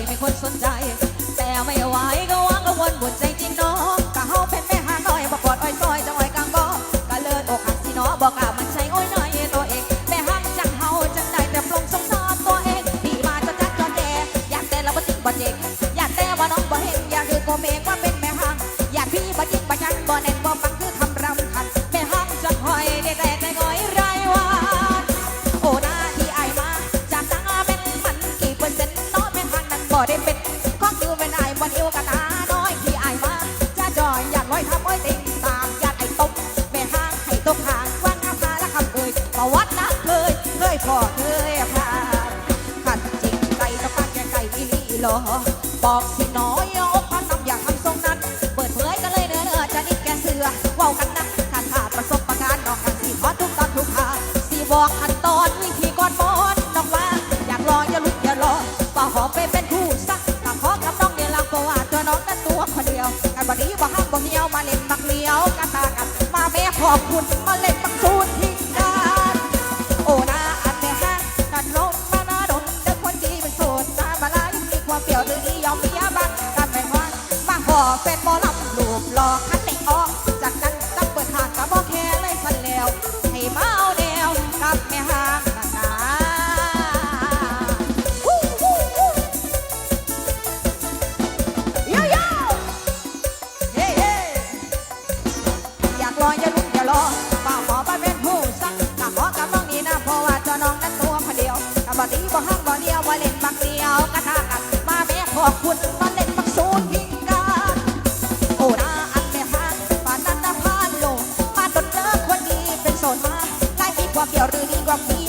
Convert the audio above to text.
ยมีคนสนใจ แต่ไม่ไหวก็วางกังวลบุญใจจริงน้องก็เฮาเป็นแม่หาน้อยบอกกอดอ้อยซอยจะอ้อยกลางบ่ก็เลิศอกหักสิเนาะบอกว่ามันใจโอ้ยน้อยตัวเองแม่หักจังเฮาจังได้แต่ปลงสงสารตัวเองพี่มาจะจัดจอแดอยากแต่ละบ่ติบ่เจงอยากแต่ว่าน้องบ่เห็นอยากคือโกเมก วันเอวกะตาน้อยที่ไอายมาจะจอยอยากลอยทับอ้อยติงตามอยากไอ้ตกแม่ห้างให้ตกหางว่างอาภาและคำเคยประวัตินะเคยเคยพอเคยพาขันจริงใจต้องการแก่ไก่อีหลีหรอบอกสิน้อยอาพันนำอยาก อบคุณมาเล่นบักซูนทิ้งกันโอ้นาอันเนฮะกันลมมานาดนเด็กคนดีเป็นโสดตาบาลายมีความเปรี้ยวหรืออียอมมียบังกันแม่งวันมาขอเป็นบอลำลูบหลอก บ่ดีบ่ห้างบ่เดียวบ่เล่นบักเดียวกระทากันมาแม่ขอบคุณมาเล่นบักศูนย์พิงกันโอ้นาอันแม่ฮันป่านันนาพานโลมาดนเลิกคนดีเป็นโสดมาไล่มีความเดียวหรือดีกว่ามี